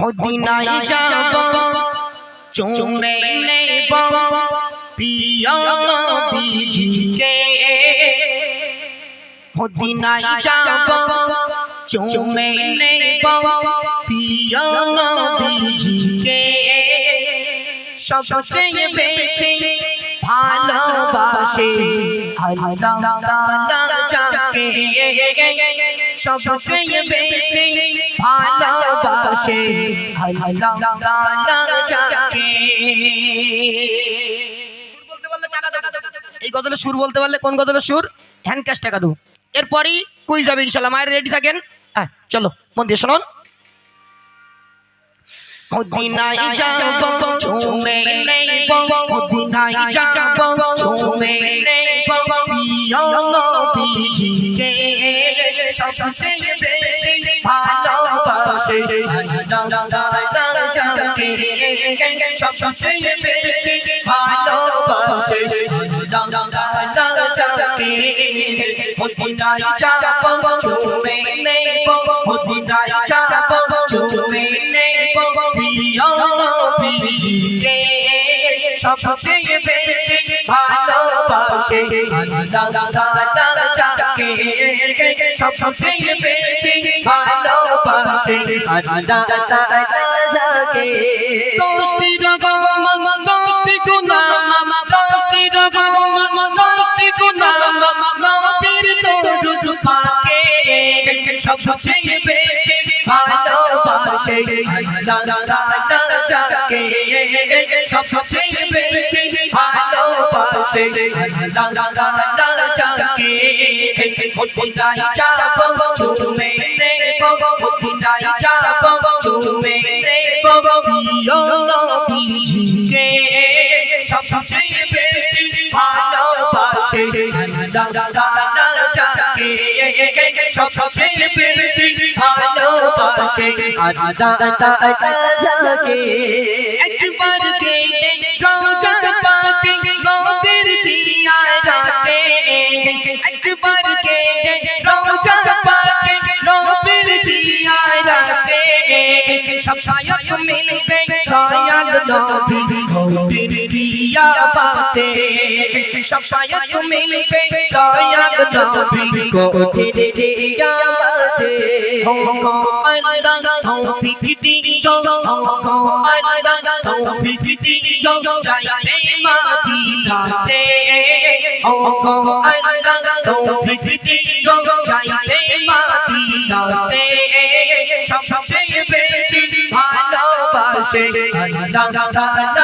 মদিনায় যাব, চুমে নেব প্রিয় নবীজিকে। মদিনায় যাব, চুমে নেব প্রিয় নবীজিকে। সবচেয়ে বেশি ভালোবাসে আল্লাহ তাআলা যাকে। সবচেয়ে বেশি ভালোবাসে আল্লাহ তাআলা যাকে। এই গজলের সুর বলতে পারলে কোন গজলের সুর? হ্যান্ড ক্যাশ টাকা দেবো এরপরই যাবে ইনশাল্লাহ মায়ের রেডি থাকেন? হ্যাঁ চলো মন দিয়ে শুনুন। মদিনায় যাব চুমে নেব। মদিনায় যাব চুমে নেব। প্রিয় নবীজিকে সবচেয়ে বেশি ভালোবাসে যাকে সবচেয়ে বেশি ভালোবাসে যাকে মদিনায় যাব চুমে নেব মদিনায় যাব চুমে নেব প্রিয় নবীজিকে সবচেয়ে বেশি ভালোবাসে যাকে সবচেয়ে বেশি ভালোবাসে যাকে দোস্তি রকম দোস্তি গুনাম দোস্তি রকম দোস্তি গুনাম নবীর দরুদ পাকে। সবচেয়ে বেশি ভালোবাসে যাকে সবচেয়ে বেশি তাআলা যাকে মদিনায় যাব চুমে নেব মদিনায় যাব চুমে নেব একবার গেলে রোজা পাকে নবীর জিয়ারতে একবার জিয়ারতে সব শায়ক মিলবে দয়াল দিয়া বাতে সব শায়ক মিলবে দয়াল দিয়া বাতে হো গো আল্লাহ তৌফিক দিও হো গো আল্লাহ তৌফিক দিও যাইতে মদিনাতে হো গো আল্লাহ তৌফিক দিও যাইতে সবচেয়ে বেশি ভালোবাসে আল্লাহ তাআলা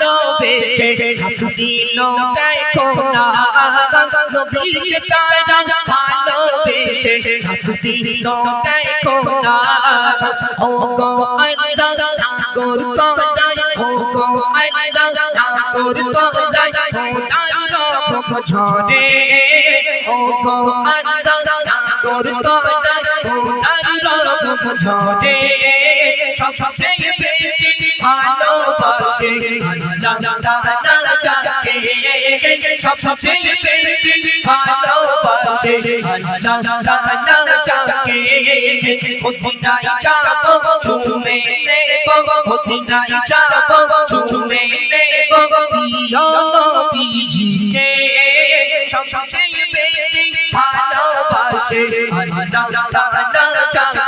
ভালোবেসে দিল গায় কোনা নবীকে তারা ভালোবেসে দিল গায় কোনা ও গো আল্লাহ নাগর কোনা ও গো আল্লাহ নাগর কোনা কোনার রকম ঝরে ও গো আল্লাহ নাগর কোনা কোনার রকম ঝরে সবচেয়ে বেশি ভালোবাসে। সবচেয়ে বেশি ভালোবাসে। মদিনায় যাব? চুমে নেব। মদিনায় যাব? চুমে নেব। প্রিয় নবীজিকে সবচেয়ে বেশি ভালোবাসে। আল্লাহ তাআলা যাকে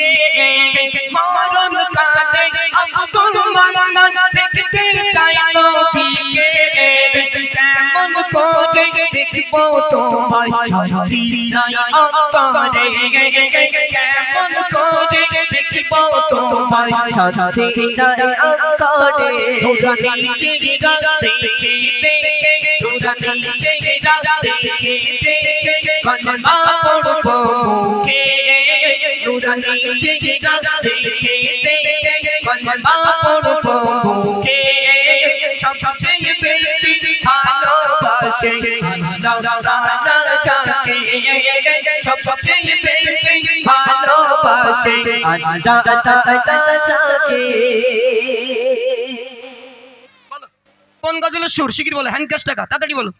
তোমায় শান্তি নাই অন্তরে কেমন করে দেখিব তোমায় শান্তি নাই অন্তরে নুরানি চেহারা দেখে দেখে নুরানি চেহারা দেখে দেখে কলমা পড়ব মুখে নুরানি চেহারা দেখে দেখে কলমা পড়ব তাআলা সবচেয়ে বেশি কোন গজলের সুর? শিগগির বলো হ্যান্ড ক্যাশ টাকা তাড়াতাড়ি বলো।